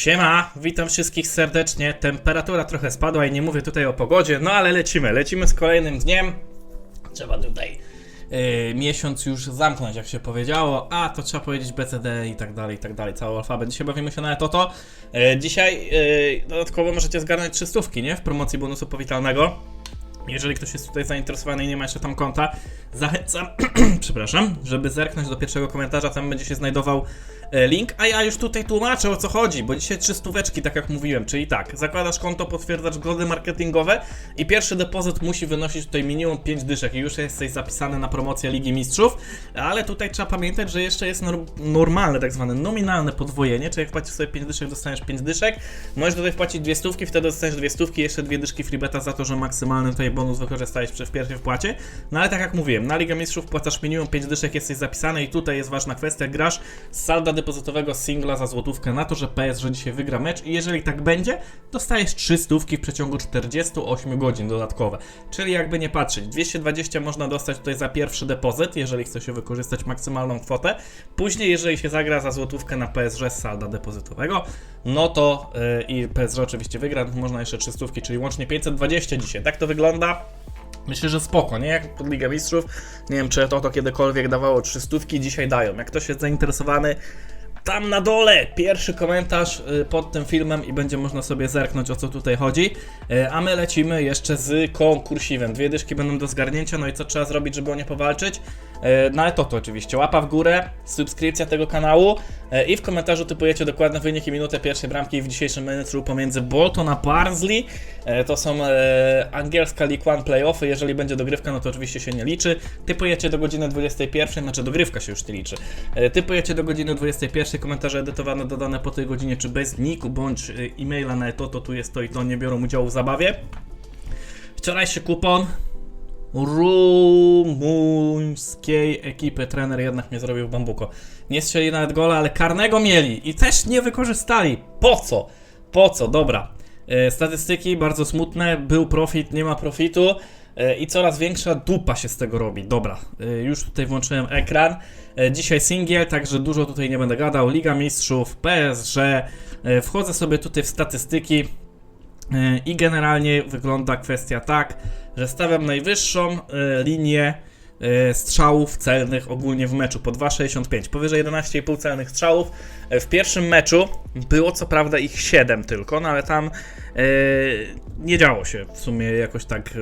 Siema, witam wszystkich serdecznie. Temperatura trochę spadła i nie mówię tutaj o pogodzie, no ale lecimy, lecimy z kolejnym dniem. Trzeba tutaj yy, miesiąc już zamknąć, jak się powiedziało, a to trzeba powiedzieć BCD i tak dalej, i tak dalej, cały alfabet. Dzisiaj bawimy się na Toto. Yy, dzisiaj yy, dodatkowo możecie zgarnąć 300, nie? W promocji bonusu powitalnego. Jeżeli ktoś jest tutaj zainteresowany i nie ma jeszcze tam konta, zachęcam, przepraszam, żeby zerknąć do pierwszego komentarza, tam będzie się znajdował e, link, a ja już tutaj tłumaczę o co chodzi, bo dzisiaj trzy stóweczki, tak jak mówiłem, czyli tak, zakładasz konto, potwierdzasz zgody marketingowe i pierwszy depozyt musi wynosić tutaj minimum 5 dyszek i już jesteś zapisany na promocję Ligi Mistrzów, ale tutaj trzeba pamiętać, że jeszcze jest nor- normalne, tak zwane nominalne podwojenie, czyli jak płacisz sobie 5 dyszek, dostaniesz 5 dyszek, możesz tutaj wpłacić dwie stówki, wtedy dostaniesz dwie stówki, jeszcze dwie dyszki freebeta za to, że maksymalny tutaj bonus wykorzystałeś przy w pierwszej wpłacie, no ale tak jak mówiłem, na Ligę Mistrzów płacasz minimum 5 dyszek, jesteś zapisany i tutaj jest ważna kwestia, grasz salda depozytowego singla za złotówkę na to, że PS, że dzisiaj wygra mecz i jeżeli tak będzie, dostajesz 3 stówki w przeciągu 48 godzin dodatkowe, czyli jakby nie patrzeć, 220 można dostać tutaj za pierwszy depozyt, jeżeli chce się wykorzystać maksymalną kwotę, później jeżeli się zagra za złotówkę na PSG z salda depozytowego, no to yy, i PSG oczywiście wygra, można jeszcze 3 stówki, czyli łącznie 520 dzisiaj, tak to wygląda. Myślę, że spoko, nie? Jak pod Ligę Mistrzów. Nie wiem, czy to, to kiedykolwiek dawało 300, dzisiaj dają. Jak ktoś jest zainteresowany, tam na dole pierwszy komentarz y, pod tym filmem i będzie można sobie zerknąć o co tutaj chodzi. Y, A my lecimy jeszcze z konkursivem. Dwie dyszki będą do zgarnięcia, no i co trzeba zrobić, żeby o nie powalczyć? Y, No ale to to oczywiście. Łapa w górę, subskrypcja tego kanału i w komentarzu typujecie dokładne wyniki minutę pierwszej bramki w dzisiejszym meczu pomiędzy Bolton a Barnsley. To są angielska League One playoffy. Jeżeli będzie dogrywka, no to oczywiście się nie liczy. Typujecie do godziny 21, znaczy dogrywka się już nie liczy. Typujecie do godziny 21, komentarze edytowane dodane po tej godzinie, czy bez niku bądź e, e-maila na to, to tu jest to i to, nie biorą udziału w zabawie. Wczorajszy kupon rumuńskiej ekipy trener jednak nie zrobił bambuko. Nie strzeli nawet gola, ale karnego mieli i też nie wykorzystali. Po co? Po co? Dobra. E, Statystyki bardzo smutne, był profit, nie ma profitu e, i coraz większa dupa się z tego robi. Dobra, e, już tutaj włączyłem ekran. Dzisiaj singiel, także dużo tutaj nie będę gadał. Liga Mistrzów, PSG. Wchodzę sobie tutaj w statystyki. I generalnie wygląda kwestia tak, że stawiam najwyższą linię strzałów celnych ogólnie w meczu po 2,65. Powyżej 11,5 celnych strzałów. E, W pierwszym meczu było co prawda ich 7 tylko, no ale tam e, nie działo się w sumie jakoś tak e,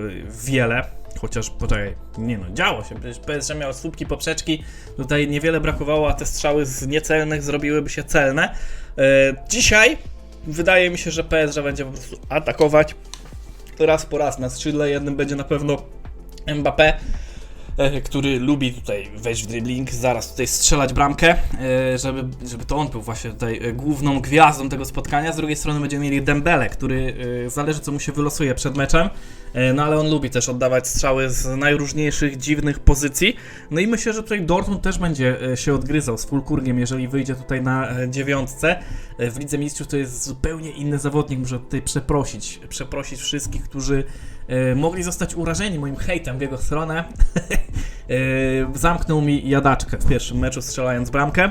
wiele. Chociaż, poczekaj, nie no, działo się, przecież PSG miał słupki, poprzeczki, tutaj niewiele brakowało, a te strzały z niecelnych zrobiły się celne. E, Dzisiaj wydaje mi się, że PSG będzie po prostu atakować raz po raz na skrzydle. Jednym będzie na pewno Mbappé, e, który lubi tutaj wejść w dribbling, zaraz tutaj strzelać bramkę, e, żeby, żeby to on był właśnie tutaj e, główną gwiazdą tego spotkania. Z drugiej strony będziemy mieli Dembele, który e, zależy co mu się wylosuje przed meczem, e, no ale on lubi też oddawać strzały z najróżniejszych dziwnych pozycji. No i myślę, że tutaj Dortmund też będzie e, się odgryzał z Fulkurgiem, jeżeli wyjdzie tutaj na e, dziewiątce. E, W Lidze Mistrzów to jest zupełnie inny zawodnik, muszę tutaj przeprosić, przeprosić wszystkich, którzy e, mogli zostać urażeni moim hejtem w jego stronę. E, Zamknął mi jadaczkę w pierwszym meczu strzelając bramkę.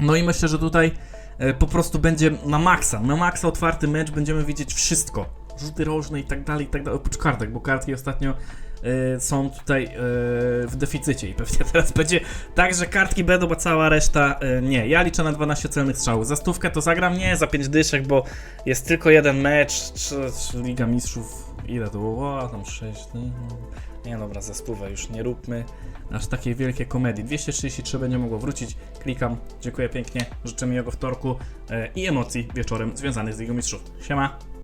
No i myślę, że tutaj e, po prostu będzie na maksa, na maksa otwarty mecz, będziemy widzieć wszystko. Rzuty rożne i tak dalej, i tak dalej, oprócz kartek, bo kartki ostatnio e, są tutaj e, w deficycie i pewnie teraz będzie tak, że kartki będą, a cała reszta e, nie. Ja liczę na 12 celnych strzałów. Za stówkę to zagram nie za 5 dyszek, bo jest tylko jeden mecz, czy, czy Liga Mistrzów, ile to było? O, tam 6, no. Nie dobra, stówę już nie róbmy aż takiej wielkiej komedii. 233 będzie mogło wrócić. Klikam. Dziękuję pięknie. Życzę miłego wtorku e, i emocji wieczorem związanych z Ligą Mistrzów. Siema.